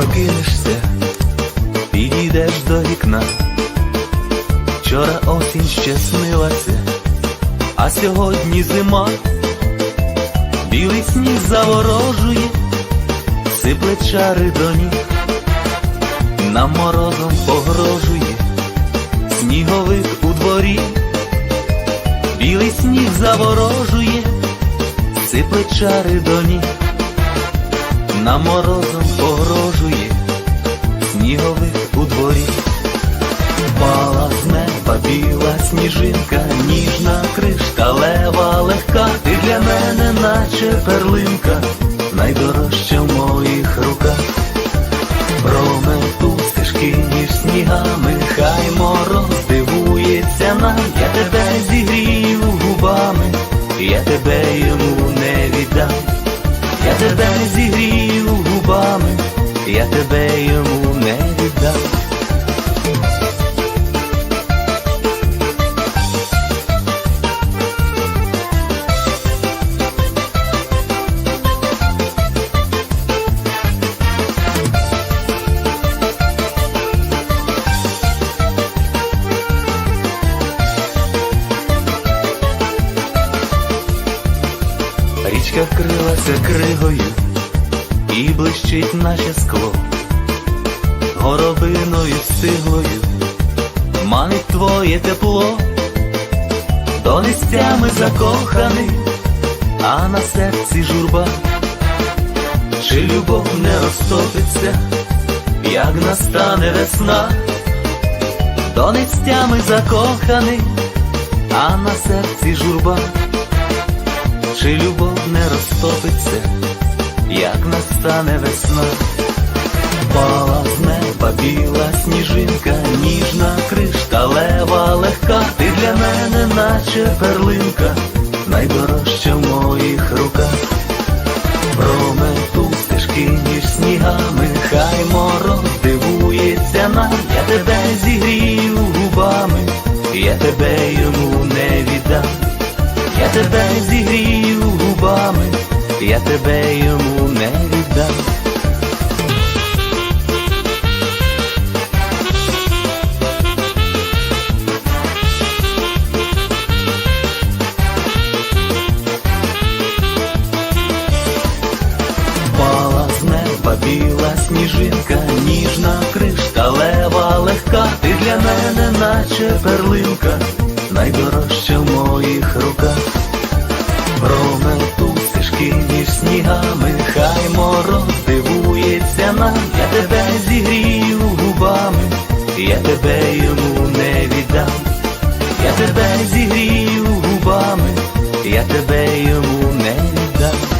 прокинешся, підійдеш до вікна. Вчора осінь ще снилася, а сьогодні зима. Білий сніг заворожує, сипле чари до ніг, нам морозом погрожує, сніговик у дворі, білий сніг заворожує, сипле чари до ніг, нам морозом погрожує, сніговик у дворі. Впала з неба біла сніжинка, ніжна кришталева легка, ти для мене, наче перлинка, найдорожча в моїх руках. Промету стежки між снігами, хай мороз дивується нам, я тебе зігрію губами, я тебе йому не віддам, тебе зігрію губами, я тебе йому не віддам. Річка вкрилася кригою і блищить наче скло, горобиною стиглою манить твоє тепло, донестями закоханий, а на серці журба, чи любов не розтопиться, як настане весна, донестями закоханий, а на серці журба чи любов не розтопиться, як настане весна, Пала з неба біла сніжинка, ніжна кришталева легка, ти для мене, наче перлинка, найдорожча в моїх руках. Промету стежки між снігами, хай мороз дивується нам, я тебе зігрію губами, я тебе йому не віддам. Я тебе зігрію я тебе йому не неба біла сніжинка, ніжна кришталева легка, ти для мене, наче перлинка, найдорожча в моїх руках. Промету кохана, я тебе зігрію губами, я тебе йому не віддам, я тебе зігрію губами, я тебе йому не віддам.